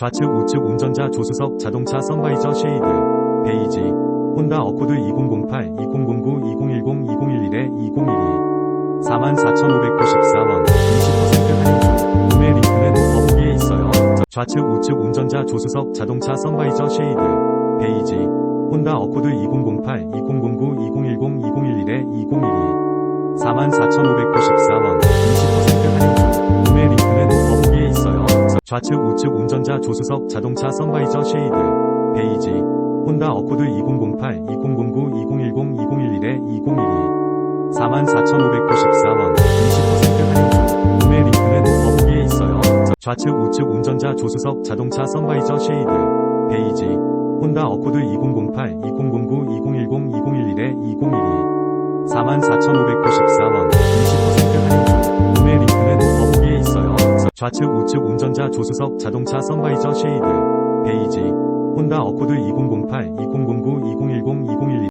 좌측 우측 운전자 조수석 자동차 선바이저 쉐이드 베이지 혼다 어코드 2008 2009 2010 2011에 2012 44,594원 20% 할인 중 구매 링크는 더보기에 있어요. 좌측 우측 운전자 조수석 자동차 선바이저 쉐이드 베이지 혼다 어코드 2008 2009 2010 2011에 2012 44,594원 좌측 우측 운전자 조수석 자동차 선바이저 쉐이드. 베이지. 혼다 어코드 2008 2009 2010 2011에 2012 44,594원. 20% 할인 중 구매 링크는 더보기에 있어요. 좌측 우측 운전자 조수석 자동차 선바이저 쉐이드. 베이지. 혼다 어코드 2008 2009 2010 2011에 2012 44,594원 좌측 우측 운전자 조수석 자동차 선바이저 쉐이드 베이지 혼다 어코드 2008 2009